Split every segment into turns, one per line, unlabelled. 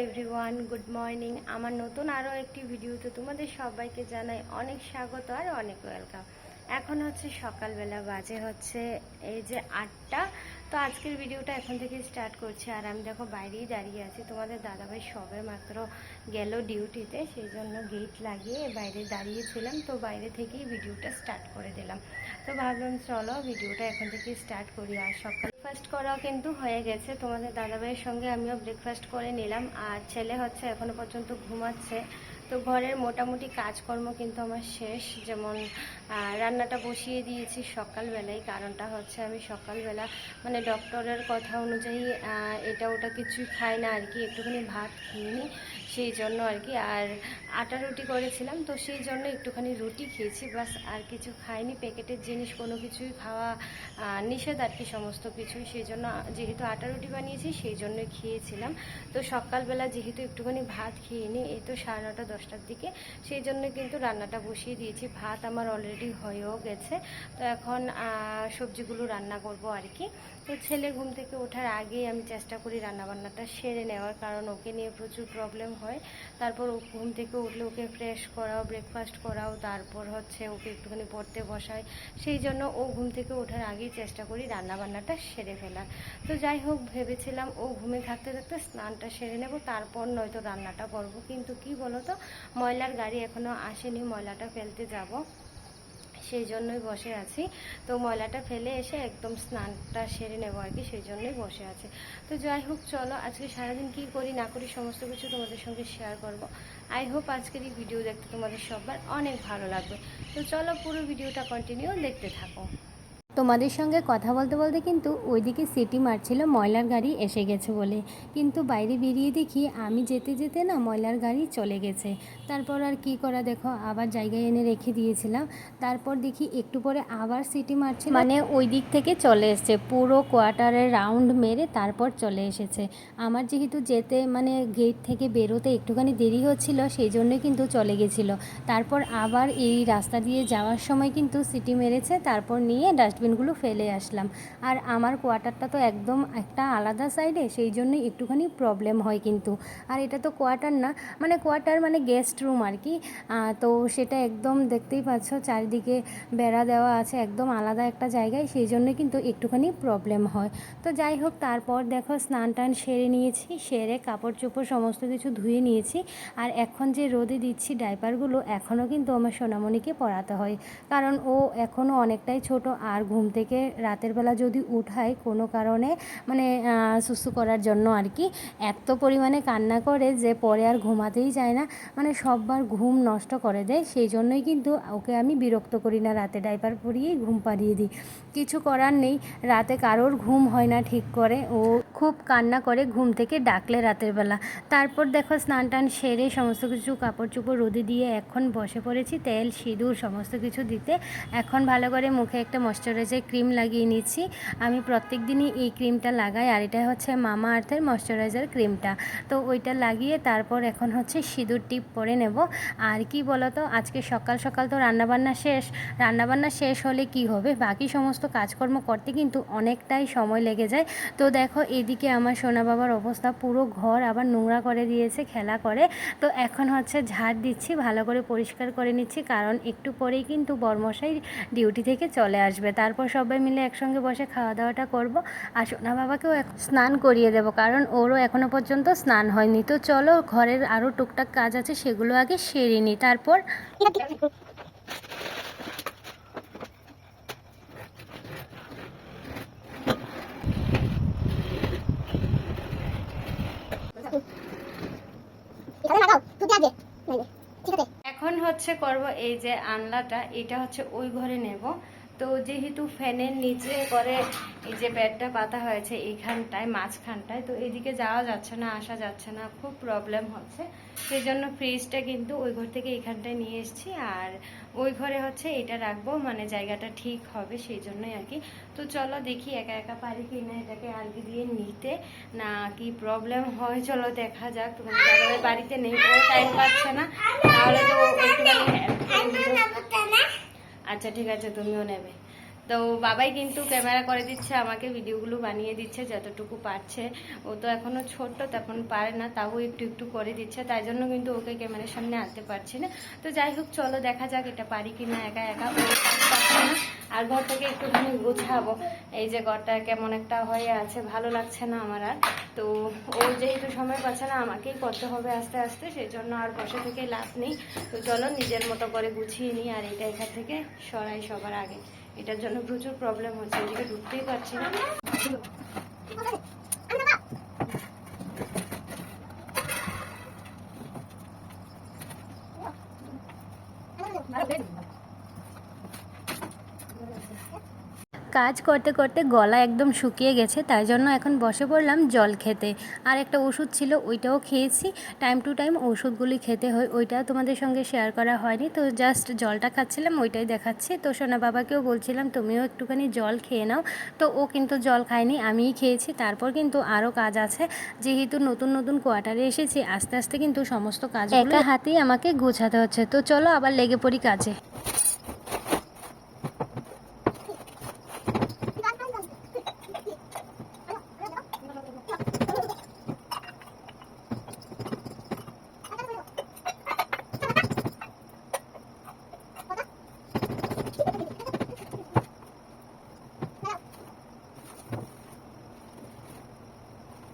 Everyone good morning আমার নতুন আরও একটি ভিডিওতে তোমাদের সবাইকে জানাই অনেক স্বাগত আর অনেক ওয়েলকাম এখন হচ্ছে সকালবেলা, বাজে হচ্ছে এই যে আটটা। তো আজকের ভিডিওটা এখন থেকে স্টার্ট করছি। আর আমি দেখো বাইরেই দাঁড়িয়ে আছি। তোমাদের দাদাভাই সবে মাত্র গেল ডিউটিতে সেই জন্য গেট লাগিয়ে বাইরে দাঁড়িয়েছিলাম তো বাইরে থেকেই ভিডিওটা স্টার্ট করে দিলাম। তো ভাবলাম, চলো ভিডিওটা এখন থেকে স্টার্ট করি। আর সকাল ব্রেকফাস্ট করাও কিন্তু হয়ে গেছে। তোমাদের দাদাভাইয়ের সঙ্গে আমিও ব্রেকফাস্ট করে নিলাম। আর ছেলে হচ্ছে এখনও পর্যন্ত ঘুমাচ্ছে। তো ঘরের মোটামুটি কাজকর্ম কিন্তু আমার শেষ। যেমন রান্নাটা বসিয়ে দিয়েছি সকালবেলায়। কারণটা হচ্ছে আমি সকালবেলা মানে ডক্টরের কথা অনুযায়ী এটা ওটা কিছুই খাই না আর কি, একটুখানি ভাত খেয়ে নিই সেই জন্য আর কি। আর আটা রুটি করেছিলাম, তো সেই জন্য একটুখানি রুটি খেয়েছি বাস আর কিছু খাইনি। প্যাকেটের জিনিস কোনো কিছুই খাওয়া নিষেধ আর কি সমস্ত কিছুই। সেই জন্য যেহেতু আটা রুটি বানিয়েছি, সেই জন্যই খেয়েছিলাম। তো সকালবেলা যেহেতু একটুখানি ভাত খেয়ে নিই এই তো সাড়ে নটা দশটার দিকে, সেই জন্য কিন্তু রান্নাটা বসিয়ে দিয়েছি। ভাত আমার অলরেডি হয়েও গেছে। তো এখন সবজিগুলো রান্না করব আর কি। তো ছেলে ঘুম থেকে ওঠার আগেই আমি চেষ্টা করি রান্নাবান্নাটা সেরে নেওয়ার, কারণ ওকে নিয়ে প্রচুর প্রবলেম হয়। তারপর ও ঘুম থেকে উঠলে ওকে ফ্রেশ করাও ব্রেকফাস্ট করাও, তারপর হচ্ছে ওকে একটুখানি পড়তে বসাই। সেই জন্য ও ঘুম থেকে ওঠার আগেই চেষ্টা করি রান্নাবান্নাটা সেরে ফেলার। তো যাই হোক, ভেবেছিলাম ও ঘুমে থাকতে থাকতে স্নানটা সেরে নেব, তারপর নয়তো রান্নাটা করব। কিন্তু কি বলো তো ময়লার গাড়ি এখনও আসেনি, ময়লাটা ফেলতে যাব। সেই জন্যই বসে আছি। তো ময়লাটা ফেলে এসে একদম স্নানটা সেরে নেব আর কি, সেই জন্যই বসে আছে। তো যাই হোক, চলো আজকে সারাদিন কি করি না করি সমস্ত কিছু তোমাদের সঙ্গে শেয়ার করব। আই হোপ আজকের এই ভিডিও দেখতে তোমাদের সবার অনেক ভালো লাগবে। তো চলো পুরো ভিডিওটা কন্টিনিউ দেখতে থাকো। তোমাদের সঙ্গে কথা বলতে বলতে কিন্তু ওইদিকে সিটি মারছিল, ময়লার গাড়ি এসে গেছে বলে। কিন্তু বাইরে বেরিয়ে দেখি আমি যেতে যেতে না ময়লার গাড়ি চলে গেছে। তারপর আর কি করা দেখো, আবার জায়গায় এনে রেখে দিয়েছিলাম। তারপর দেখি একটু পরে আবার সিটি মারছে মানে ওই দিক থেকে চলে এসছে, পুরো কোয়ার্টারে রাউন্ড মেরে তারপর চলে এসেছে। আমার যেহেতু যেতে মানে গেট থেকে বেরোতে একটুখানি দেরি হচ্ছিল সেই জন্য কিন্তু চলে গেছিল। তারপর আবার এই রাস্তা দিয়ে যাওয়ার সময় কিন্তু সিটি মেরেছে, তারপর নিয়ে ডাস্টবিনগুলো ফেলে আসলাম। আর আমার কোয়ার্টারটা তো একদম একটা আলাদা সাইডে, সেই জন্য একটুখানি প্রবলেম হয় কিন্তু। আর এটা তো কোয়ার্টার না মানে কোয়ার্টার মানে গেস্ট রুম আর কি। তো সেটা একদম দেখতেই পাচ্ছ, চারিদিকে বেড়া দেওয়া আছে, একদম আলাদা একটা জায়গায়, সেই জন্য কিন্তু একটুখানি প্রবলেম হয়। তো যাই হোক, তারপর দেখো স্নান টান সেরে নিয়েছি, সেরে কাপড় চোপড় সমস্ত কিছু ধুয়ে নিয়েছি। আর এখন যে রোদে দিচ্ছি ডাইপারগুলো, এখনও কিন্তু আমার সোনামণিকে পরাতে হয়। কারণ ও এখনও অনেকটাই ছোট, আর ঘুম থেকে রাতের বেলা যদি উঠায় কোনো কারণে মানে সুস্থ করার জন্য আর কি, এত পরিমাণে কান্না করে যে পরে আর ঘুমাতেই যায় না মানে সববার ঘুম নষ্ট করে দেয়। সেই জন্যই কিন্তু ওকে আমি বিরক্ত করি না, রাতে ডাইপার পরিয়েই ঘুম পাড়িয়ে দিই। কিছু করার নেই, রাতে কারোর ঘুম হয় না ঠিক করে, ও খুব কান্না করে ঘুম থেকে ডাকলে রাতের বেলা। তারপর দেখো স্নান টান সেরে সমস্ত কিছু কাপড় চোপড় রোদে দিয়ে এখন বসে পড়েছি, তেল, সিঁদুর সমস্ত কিছু দিতে। এখন ভালো করে মুখে একটা ময়শ্চারাইজার ক্রিম লাগিয়ে নিচ্ছি। আমি প্রত্যেক দিনই এই ক্রিমটা লাগাই আর এটা হচ্ছে মামা আর্থের ময়শ্চারাইজার ক্রিমটা। তো ওইটা লাগিয়ে তারপর এখন হচ্ছে সিঁদুর টিপ পরে নেব। আর কি বলতো, আজকে সকাল সকাল তো রান্নাবান্না শেষ। রান্নাবান্না শেষ হলে কি হবে? বাকি সমস্ত কাজকর্ম করতে কিন্তু অনেকটাই সময় লেগে যায়। তো দেখো এদিকে আমার সোনা বাবার অবস্থা, পুরো ঘর আবার নোংরা করে দিয়েছে, খেলা করে। তো এখন হচ্ছে ঝাড় দিচ্ছি, ভালো করে পরিষ্কার করে নিচ্ছি, কারণ একটু পরেই কিন্তু বর্মশাই ডিউটি থেকে চলে আসবে। তারপর সবাই মিলে একসঙ্গে বসে খাওয়া দাওয়াটা করব আর সোনা বাবাকেও স্নান করিয়ে দেব, কারণ ওরও এখনও পর্যন্ত স্নান হয়নি। তো চলো, ঘরের আরও টুকটাক কাজ আছে, সেগুলো আগে সেরে নিই। তারপর
এখানে
হচ্ছে করব এই যে আনলাটা এটা হচ্ছে ওই ঘরে নেব। তো যেহেতু ফ্যানের নিচে করে এই যে বেডটা পাতা হয়েছে এইখানটায়, মাঝখানটায়, তো এদিকে যাওয়া যাচ্ছে না, আসা যাচ্ছে না, খুব প্রবলেম হচ্ছে। সেই জন্য ফ্রিজটা কিন্তু ওই ঘর থেকে এইখানটায় নিয়ে এসেছি আর ওই ঘরে হচ্ছে এটা রাখব মানে জায়গাটা ঠিক হবে সেই জন্যই আর কি। তো চলো দেখি একা একা পারি কি না এটাকে আলগি দিয়ে নিতে, না কি প্রবলেম হয়, চলো দেখা যাক। তোমার বাড়িতে নেই টাইম পাচ্ছে না। তাহলে তো একটুখানি। আচ্ছা ঠিক আছে তুমিও নেবে। তো বাবাই কিন্তু ক্যামেরা করে দিচ্ছে, আমাকে ভিডিওগুলো বানিয়ে দিচ্ছে যতটুকু পারছে। ও তো এখনও ছোট্ট, তখন পারে না, তাও একটু একটু করে দিচ্ছে। তাই জন্য কিন্তু ওকে ক্যামেরার সামনে আনতে পারছি না। তো যাই হোক, চলো দেখা যাক এটা পারি কি না একা। একা আর ঘরটাকে একটুখানি গোছাবো। এই যে ঘরটা কেমন একটা হয়ে আছে, ভালো লাগছে না আমার আর। তো ও যেহেতু সময় পাচ্ছে না, আমাকেই করতে হবে আস্তে আস্তে সেই জন্য আর বসে থেকে লাভ নেই। তো চলো নিজের মতো করে গুছিয়ে নিই, আর এটা এখান থেকে সরাই সবার আগে। এটার জন্য প্রচুর প্রবলেম হচ্ছে এদিকে ঢুকতেই পারছি না। কাজ করতে করতে গলা একদম শুকিয়ে গেছে, তাই জন্য এখন বসে পড়লাম জল খেতে। আর একটা ওষুধ ছিল, ওইটাও খেয়েছি। টাইম টু টাইম ওষুধগুলি খেতে হয়, ওইটা তোমাদের সঙ্গে শেয়ার করা হয়নি। তো জাস্ট জলটা খাচ্ছিলাম, ওইটাই দেখাচ্ছি। তো সোনা বাবাকেও বলছিলাম, তুমিও একটুখানি জল খেয়ে নাও। তো ও কিন্তু জল খায়নি, আমিই খেয়েছি। তারপর কিন্তু আরও কাজ আছে। যেহেতু নতুন নতুন কোয়ার্টারে এসেছি, আস্তে আস্তে কিন্তু সমস্ত কাজ একা হাতেই আমাকে গোছাতে হচ্ছে। তো চলো আবার লেগে পড়ি কাজে।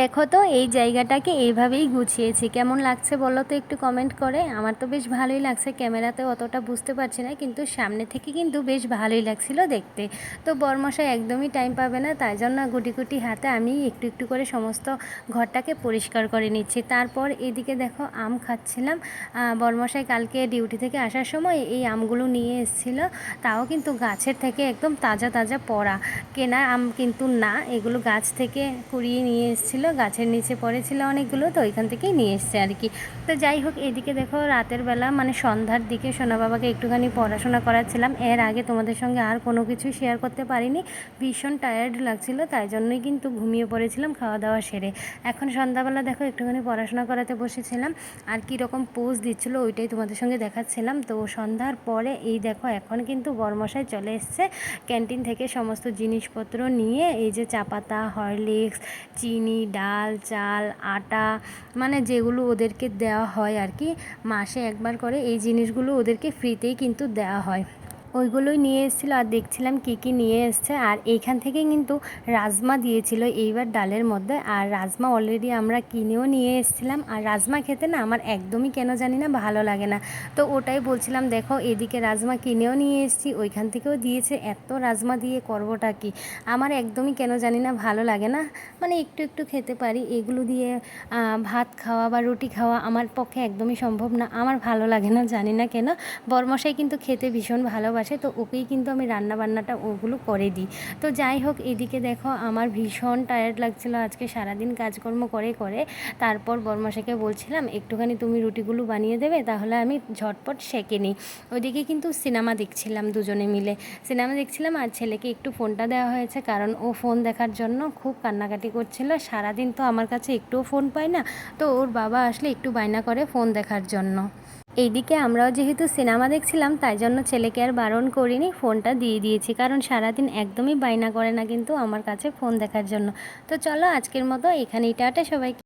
দেখো তো, এই জায়গাটাকে এইভাবেই গুছিয়েছি। কেমন লাগছে বলো তো একটু কমেন্ট করে? আমার তো বেশ ভালোই লাগছে ক্যামেরাতে অতটা বুঝতে পারছি না, কিন্তু সামনে থেকে কিন্তু বেশ ভালোই লাগছিল দেখতে। তো বরমশাই একদমই টাইম পাবে না, তাই জন্য গুটি গুটি হাতে আমি একটু একটু করে সমস্ত ঘরটাকে পরিষ্কার করে নিচ্ছি। তারপর এদিকে দেখো আম খাচ্ছিলাম। বরমশাই কালকে ডিউটি থেকে আসার সময় এই আমগুলো নিয়ে এসেছিল, তাও কিন্তু গাছের থেকে একদম তাজা তাজা পড়া। কেনা আম কিন্তু না, এগুলো গাছ থেকে কুড়িয়ে নিয়ে এসেছিল গাছের নিচে পড়েছিল অনেকগুলো, তো ওইখান থেকেই নিয়ে এসছে আর কি। তো যাই হোক, এদিকে দেখো রাতের বেলা মানে সন্ধ্যার দিকে সোনা বাবাকে একটুখানি পড়াশোনা করাচ্ছিলাম। এর আগে তোমাদের সঙ্গে আর কোনো কিছু শেয়ার করতে পারিনি। ভীষণ টায়ার্ড লাগছিল, তাই জন্যই কিন্তু ঘুমিয়ে পড়েছিলাম, খাওয়া দাওয়া সেরে। এখন সন্ধ্যাবেলা দেখো একটুখানি পড়াশোনা করাতে বসেছিলাম। আর কী রকম পোজ দিচ্ছিল ওইটাই তোমাদের সঙ্গে দেখাচ্ছিলাম। তো সন্ধ্যার পরে এই দেখো, এখন কিন্তু বরমশাই চলে এসছে। ক্যান্টিন থেকে সমস্ত জিনিসপত্র নিয়ে, এই যে চা পাতা, হরলিক্স, চিনি ডাল, চাল, আটা মানে যেগুলো ওদেরকে দেওয়া হয় আর কি, মাসে একবার করে এই জিনিসগুলো ওদেরকে ফ্রিতেই কিন্তু দেওয়া হয়। ওইগুলোই নিয়ে এসেছিল আর দেখছিলাম কী কী নিয়ে এসছে। আর এইখান থেকে কিন্তু রাজমা দিয়েছিল এইবার ডালের মধ্যে। আর রাজমা অলরেডি আমরা কিনেও নিয়ে এসেছিলাম। আর রাজমা খেতে না আমার একদমই কেন জানি না ভালো লাগে না। তো ওটাই বলছিলাম, দেখো এদিকে রাজমা কিনেও নিয়ে এসেছি, ওইখান থেকেও দিয়েছে। এত রাজমা দিয়ে করবোটা কি? আমার একদমই কেন জানি না ভালো লাগে না। মানে একটু একটু খেতে পারি। এগুলো দিয়ে ভাত খাওয়া বা রুটি খাওয়া আমার পক্ষে একদমই সম্ভব না। আমার ভালো লাগে না জানি না কেন। বরমশাই কিন্তু খেতে ভীষণ ভালোবাসে। তো ওকেই কিন্তু আমি রান্না বান্নাটা ওগুলো করে দিই। তো যাই হোক, এদিকে দেখো আমার ভীষণ টায়ার্ড লাগছিল আজকে, সারাদিন কাজকর্ম করে করে। তারপর বরমশাইকে বলছিলাম, একটুখানি তুমি রুটিগুলো বানিয়ে দেবে, তাহলে আমি ঝটপট সেঁকে নিই। ওইদিকে কিন্তু সিনেমা দেখছিলাম দুজনে মিলে। সিনেমা দেখছিলাম আর ছেলেকে একটু ফোনটা দেওয়া হয়েছে, কারণ ও ফোন দেখার জন্য খুব কান্নাকাটি করছিল। সারাদিন তো আমার কাছে একটুও ফোন পায় না, তো ওর বাবা আসলে একটু বায়না করে ফোন দেখার জন্য। এইদিকে আমরাও যেহেতু সিনেমা দেখছিলাম, তাই জন্য ছেলেকে আর বারণ করিনি। ফোনটা দিয়ে দিয়েছি, কারণ সারাদিন একদমই বায়না করে না কিন্তু আমার কাছে ফোন দেখার জন্য। তো চলো আজকের মতো এখানেই, টাটা সবাইকে।